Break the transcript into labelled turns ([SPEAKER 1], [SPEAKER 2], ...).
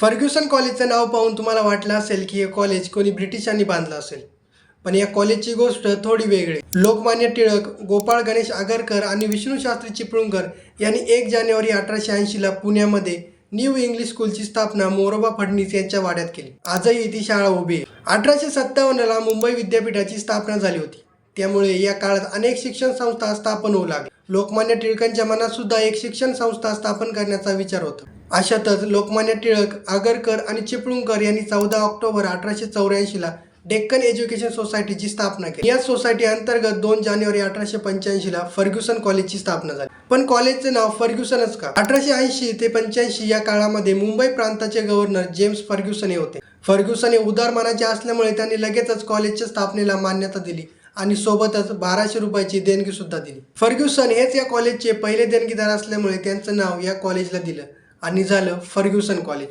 [SPEAKER 1] Fergusson कॉलेजचं नाव पाहून तुम्हाला वाटलं असेल की हे कॉलेज कोणी ब्रिटिशांनी बांधलं असेल. पण या कॉलेजची गोष्ट थोडी वेगळी. लोकमान्य टिळक गोपाळ गणेश आगरकर आणि विष्णू शास्त्री चिपळूणकर यांनी एक जानेवारी अठराशे ऐंशीला पुण्यामध्ये न्यू इंग्लिश स्कूलची स्थापना मोरोबा फडणीस यांच्या वाड्यात केली. आजही ती शाळा उभी आहे. अठराशे सत्तावन्नला मुंबई विद्यापीठाची स्थापना झाली होती. त्यामुळे या काळात अनेक शिक्षण संस्था स्थापन होऊ लागल्या लोकमान्य टिळकांच्या मनात सुद्धा एक शिक्षण संस्था स्थापन करण्याचा विचार होता. अशातच लोकमान्य टिळक आगरकर आणि चिपळूणकर यांनी चौदा ऑक्टोबर अठराशे चौऱ्याऐंशीला डेक्कन एज्युकेशन सोसायटीची स्थापना केली. या सोसायटी अंतर्गत दोन जानेवारी अठराशे पंच्याऐंशीला फर्ग्युसन कॉलेजची स्थापना झाली. पण कॉलेजचे नाव फर्ग्युसनच का? अठराशे ऐंशी ते पंच्याऐंशी या काळामध्ये मुंबई प्रांताचे गव्हर्नर जेम्स फर्ग्युसन हे होते. फर्ग्युसन हे उदारमानाचे असल्यामुळे त्यांनी लगेचच कॉलेजच्या स्थापनेला मान्यता दिली. आणि सोबतच बाराशे रुपयाची देणगीसुद्धा दिली. फर्ग्युसन हेच या कॉलेजचे पहिले देणगीदार असल्यामुळे त्यांचं नाव या कॉलेजला दिलं आणि झालं फर्ग्युसन कॉलेज